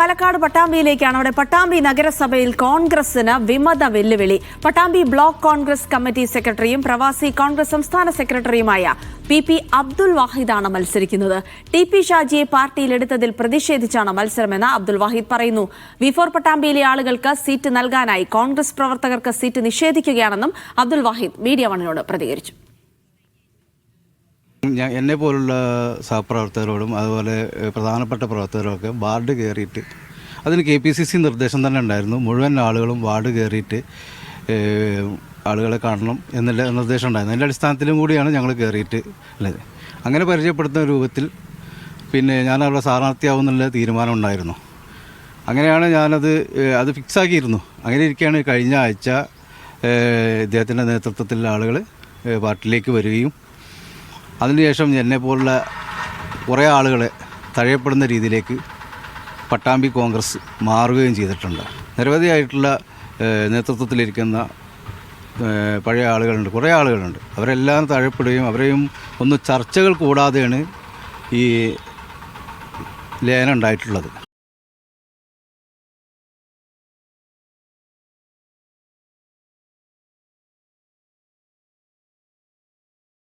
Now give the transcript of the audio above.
പാലക്കാട് പട്ടാമ്പിയിലേക്കാണ്. അവിടെ പട്ടാമ്പി നഗരസഭയിൽ കോൺഗ്രസിന് വിമത വെല്ലുവിളി. പട്ടാമ്പി ബ്ലോക്ക് കോൺഗ്രസ് കമ്മിറ്റി സെക്രട്ടറിയും പ്രവാസി കോൺഗ്രസ് സംസ്ഥാന സെക്രട്ടറിയുമായ പി പി അബ്ദുൽ വാഹിദാണ് മത്സരിക്കുന്നത്. ടി പി ഷാജിയെ പാർട്ടിയിലെടുത്തതിൽ പ്രതിഷേധിച്ചാണ് മത്സരമെന്ന് അബ്ദുൽ വാഹിദ് പറയുന്നു. വിഫോർ പട്ടാമ്പിയിലെ ആളുകൾക്ക് സീറ്റ് നൽകാനായി കോൺഗ്രസ് പ്രവർത്തകർക്ക് സീറ്റ് നിഷേധിക്കുകയാണെന്നും അബ്ദുൽ വാഹിദ് മീഡിയ വണിനോട് പ്രതികരിച്ചു. ഞാൻ എന്നെ പോലുള്ള സഹപ്രവർത്തകരോടും അതുപോലെ പ്രധാനപ്പെട്ട പ്രവർത്തകരൊക്കെ വാർഡ് കയറിയിട്ട് അതിന് കെ പി സി സി നിർദ്ദേശം തന്നെ ഉണ്ടായിരുന്നു. മുഴുവൻ ആളുകളും വാർഡ് കയറിയിട്ട് ആളുകളെ കാണണം എന്നുള്ള നിർദ്ദേശം ഉണ്ടായിരുന്നു. അതിന്റെ അടിസ്ഥാനത്തിലും കൂടിയാണ് ഞങ്ങൾ കയറിയിട്ട് ഉള്ളത്. അങ്ങനെ പരിചയപ്പെടുത്തുന്ന രൂപത്തിൽ പിന്നെ ഞാൻ അവിടെ സ്ഥാനാർത്ഥിയാവുന്നുള്ള തീരുമാനം ഉണ്ടായിരുന്നു. അങ്ങനെയാണ് ഞാനത് അത് ഫിക്സാക്കിയിരുന്നു അങ്ങനെ ഇരിക്കുകയാണ്. കഴിഞ്ഞ ആഴ്ച ഇദ്ദേഹത്തിന്റെ നേതൃത്വത്തിലുള്ള ആളുകൾ പാർട്ടിയിലേക്ക് വരികയും അതിനുശേഷം എന്നെ പോലുള്ള കുറേ ആളുകളെ തഴയപ്പെടുന്ന രീതിയിലേക്ക് പട്ടാമ്പി കോൺഗ്രസ് മാറുകയും ചെയ്തിട്ടുണ്ട്. നിരവധിയായിട്ടുള്ള നേതൃത്വത്തിലിരിക്കുന്ന പഴയ ആളുകളുണ്ട് കുറേ ആളുകളുണ്ട്. അവരെല്ലാം തഴയപ്പെടുകയും അവരെയും ഒന്ന് ചർച്ചകൾ കൂടാതെയാണ് ഈ ലയനം ഉണ്ടായിട്ടുള്ളത്.